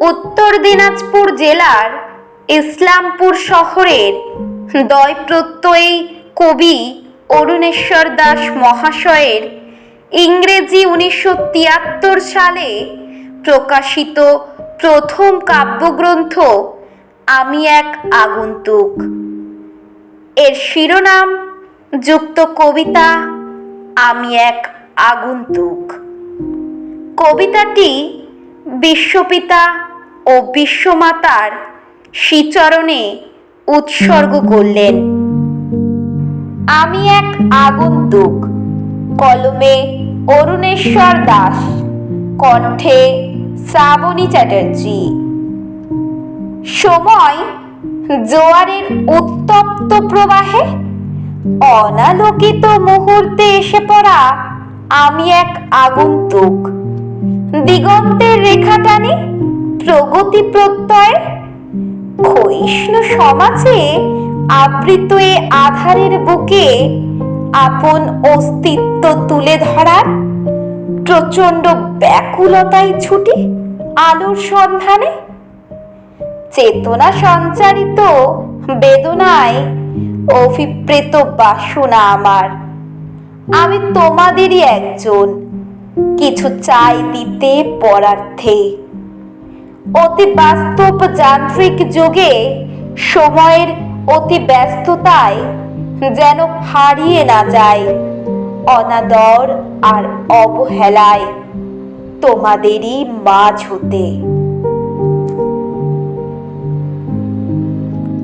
উত্তর দিনাজপুর জেলার ইসলামপুর শহরের দয় প্রত্যয়ী কবি অরুণেশ্বর দাস মহাশয়ের ইংরেজি উনিশশো তিয়াত্তর সালে প্রকাশিত প্রথম কাব্যগ্রন্থ আমি এক আগন্তুক। এর শিরোনাম, যুক্ত কবিতা, আমি এক আগন্তুক। কবিতাটি বিশ্বপিতা ও বিশ্বমাতার শ্রীচরণে উৎসর্গ করলেন। আমি এক আগন্তুক, কলমে অরুণেশ্বর দাস, কণ্ঠে শ্রাবণী চ্যাটার্জি। সময় জোয়ারের উত্তপ্ত প্রবাহে, অনালোকিত মুহূর্তে এসে পড়া আমি এক আগন্তুক। দিগন্তের রেখা টানে প্রগতি প্রত্যয়? ক্ষয়িষ্ণু সমাজে আবৃত এ আধারের বুকে আপন অস্তিত্ব তুলে ধরার প্রচণ্ড ব্যাকুলতায় ছুটি আলোর সন্ধানে? চেতনা সঞ্চারিত বেদনায় অভিপ্রেত বাসনা আমার। আমি তোমাদেরই একজন, কিছু চাই দিতে পরার্থে। অতি বাস্তব যান্ত্রিক যুগে সময়ের অতি ব্যস্ততায় যেন হারিয়ে না যায়, অনাদর আর অবহেলায় তোমাদেরই মাঝ হতে।